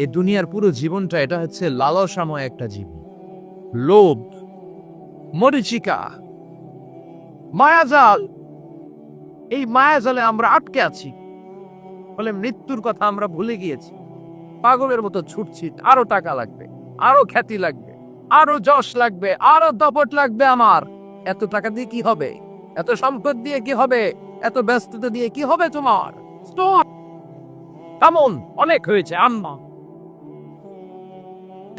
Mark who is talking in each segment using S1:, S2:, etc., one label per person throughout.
S1: এই দুনিয়ার পুরো জীবনটা, এটা হচ্ছে লালসাময় একটা জীবন। লোভ, মরিচিকা, মায়াজাল। এই মায়াজালে আমরা আটকে আছি। ফলে মৃত্যুর কথা আমরা ভুলে গিয়েছি। পাগলের মতো ছুটছি, আরও টাকা লাগবে, আরও খ্যাতি লাগবে, আরও যশ লাগবে, আরও দপট লাগবে আমার। এত টাকা দিয়ে কি হবে? এত সম্পদ দিয়ে কি হবে? এত ব্যস্ততা দিয়ে কি হবে তোমার? কামন অনেক হয়েছে, আম্মা।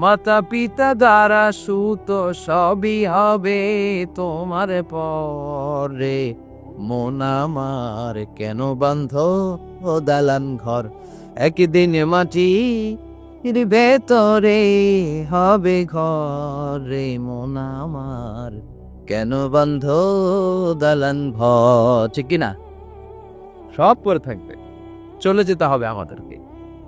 S1: মাতা পিতা দ্বারা সুত সবই হবে তোমার পরে। মন আমার কেন বান্ধ ও দালান ঘর? একদিন মাটি ভেতরে হবে ঘরে। মন আমার কেন বন্ধ দালান ঘর? ঠিক কিনা সব পরে থাকবে। চলে যেতে হবে আমাদেরকে।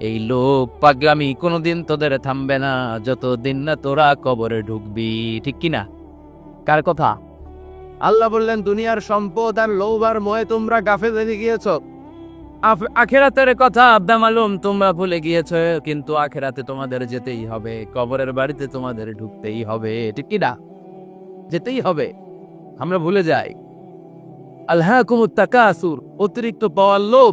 S1: এই লোভ পাগলামি কোনোদিন তোদের থামবে না যতদিন না তোরা কবরে ঢুকবি ঠিক কি না কার কথা? আল্লাহ বললেন দুনিয়ার সম্পদ আর লোভ আর ময়ে তোমরা গাফে হয়ে গিয়েছ। আখেরাতের কথা আব্দা মালুম তোমরা ভুলে গিয়েছো কিন্তু আখেরাতে তোমাদের যেতেই হবে কবরের বাড়িতে তোমাদের ঢুকতেই হবে ঠিক কি না যেতেই হবে আমরা ভুলে যাই। আল্লাহ তাকাসুর অতিরিক্ত পাওয়ার লোভ।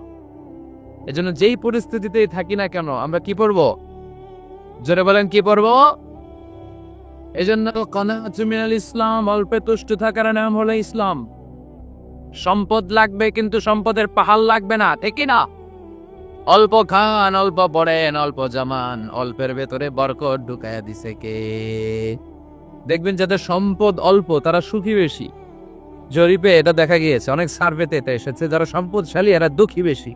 S1: এজন্য যেই পরিস্থিতিতেই থাকি না কেন, আমরা কি পড়ব? জোরে বলেন, কি পড়ব? এজন্য কনাচুমিনাল ইসলাম অল্পে তুষ্ট থাকার নাম হলো ইসলাম। সম্পদ লাগবে কিন্তু সম্পদের পাহাড় লাগবে না, ঠিক না? অল্প খান, অল্প পড়েন, অল্প জামান, অল্পের ভেতরে বরকত ঢুকায়া দিছে কে? দেখবেন যাদের সম্পদ অল্প, তারা সুখী বেশি। জরিপে এটা দেখা গিয়েছে, অনেক সার্ভেতে এটা এসেছে, যারা সম্পদশালী, এরা দুঃখী বেশি।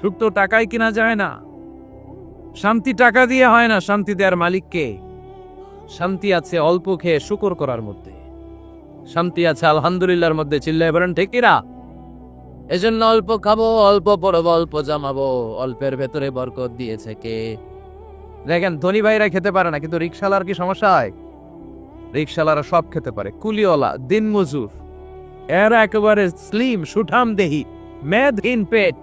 S1: সুখ তো টাকায় কিনা যায় না। শান্তি টাকা দিয়ে হয় না শান্তি দেওয়ার মালিককে। শান্তি আছে অল্প খেয়ে শুকর করার মধ্যে। শান্তি আছে আলহামদুলিল্লাহর মধ্যে চিল্লায় বলেন, ঠিক কিনা? এজন্য অল্প খাব, অল্প পরব, অল্প জামাবো, অল্পের ভেতরে বরকত দিয়েছে কে? দেখেন, ধনী ভাইরা খেতে পারে না, কিন্তু রিক্সালার কি সমস্যা হয়? রিক্সালারা সব খেতে পারে। কুলিওয়ালা দিন মজুর এরা একেবারে স্লিম, সুঠাম দেহি, মেদ ইন পেট।